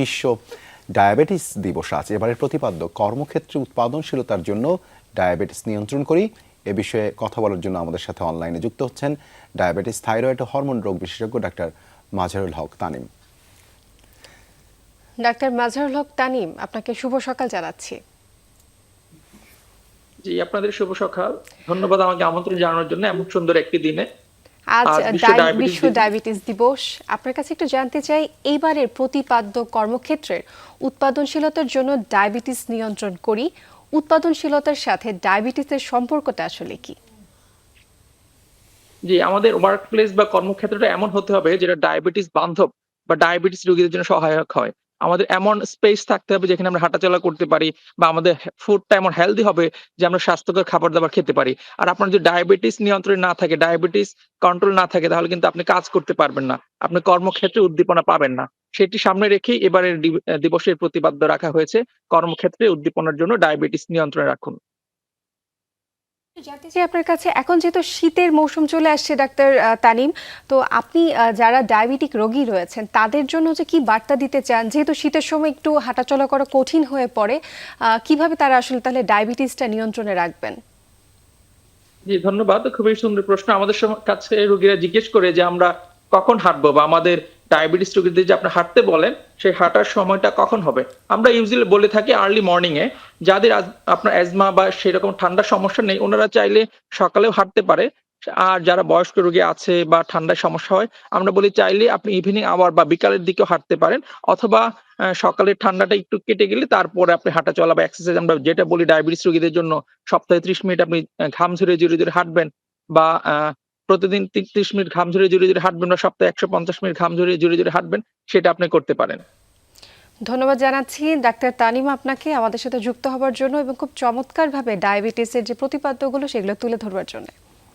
বিশ্ব ডায়াবেটিস দিবস আজ এবারের প্রতিপাদ্য কর্মক্ষেত্রে উৎপাদনশীলতার জন্য ডায়াবেটিস নিয়ন্ত্রণ করি। এ বিষয়ে কথা বলার জন্য আমাদের সাথে অনলাইনে যুক্ত হচ্ছেন ডায়াবেটিস থাইরয়েড ও হরমোন রোগ বিশেষজ্ঞ ডাক্তার মাজারুল হক তানিম। ডাক্তার মাজহারুল হক তানিম আপনাকে শুভ সকাল জানাচ্ছি। জি আপনাদের শুভ সকাল। ধন্যবাদ আমাকে আমন্ত্রণ জানানোর জন্য এমন সুন্দর একটি দিনে। আজ বিশ্ব ডায়াবেটিস দিবস। আপনার কাছে একটু জানতে চাই এইবারের প্রতিপাদ্য কর্মক্ষেত্রের উৎপাদনশীলতার জন্য ডায়াবেটিস নিয়ন্ত্রণ করি উৎপাদনশীলতার সাথে ডায়াবেটিসের সম্পর্কটা আসলে কি? জি আমাদের ওয়ার্ক প্লেস বা কর্মক্ষেত্রটা এমন হতে হবে যেটা ডায়াবেটিস বান্ধব বা ডায়াবেটিস রোগীদের জন্য সহায়ক হয়। আমাদের এমন স্পেস থাকতে হবে যেখানে আমরা হাঁটাচলা করতে পারি বা আমাদের ফুডটা এমন হেলদি হবে যে আমরা স্বাস্থ্যকর খাবার দাবার খেতে পারি। আর আপনার যদি ডায়াবেটিস নিয়ন্ত্রণে না থাকে ডায়াবেটিস কন্ট্রোল না থাকে, তাহলে কিন্তু আপনি কাজ করতে পারবেন না। আপনি কর্মক্ষেত্রে উদ্দীপনা পাবেন না। সেটি সামনে রেখেই এবারের দিবসের প্রতিপাদ্য রাখা হয়েছে। কর্মক্ষেত্রে উদ্দীপনার জন্য ডায়াবেটিস নিয়ন্ত্রণে রাখুন। জানতে আপনার কাছে, এখন যেহেতু শীতের মৌসুম চলে আসছে ডাক্তার তানিম, তো আপনি যারা ডায়াবেটিক রোগী রয়েছেন, তাদের জন্য যে কি বার্তা দিতে চান? যেহেতু শীতের সময় একটু হাঁটাচলা করা কঠিন হয়ে পড়ে কীভাবে তারা আসলে তাহলে ডায়াবেটিসটা নিয়ন্ত্রণে রাখবেন? জি, ধন্যবাদ। খুবই সুন্দর প্রশ্ন। আমাদের কাছে রোগীরা জিজ্ঞেস করে যে আমরা কখন হাঁটবো বা আমাদের ডায়াবেটিস রোগীদের যে আপনি হাঁটতে বলেন সেই হাঁটার সময়টা কখন হবে? আমরা ইউজুয়ালি বলে থাকি আর্লি মর্নিং এ যাদের আপনার অ্যাজমা বা সেরকম ঠান্ডার সমস্যা নেই ওনারা চাইলে সকালেও হাঁটতে পারে। আর যারা বয়স্ক রোগী আছে বা ঠান্ডার সমস্যা হয় আমরা বলি চাইলে আপনি ইভিনিং আওয়ার বা বিকালের দিকেও হাঁটতে পারেন অথবা আহ, সকালের ঠান্ডাটা একটু কেটে গেলে তারপরে আপনি হাঁটা চলা বা এক্সারসাইজ আমরা যেটা বলি ডায়াবেটিস রোগীদের জন্য সপ্তাহে ত্রিশ মিনিট আপনি ঘাম ঝরে জুড়ে হাঁটবেন বা প্রতিদিন ত্রিশ মিনিট ঘাম ঝরে জুড়ে জুড়ে হাঁটবেন বা সপ্তাহে একশো পঞ্চাশ মিনিট ঘাম ঝরে জুড়ে জুড়ে হাঁটবেন, সেটা আপনি করতে পারেন। ধন্যবাদ জানাচ্ছি। ডাক্তার তানিম আপনাকে আমাদের সাথে যুক্ত হবার জন্য এবং খুব চমৎকারভাবে ডায়াবেটিসের যে প্রতিপাদ্যগুলো, সেগুলো তুলে ধরবার জন্য।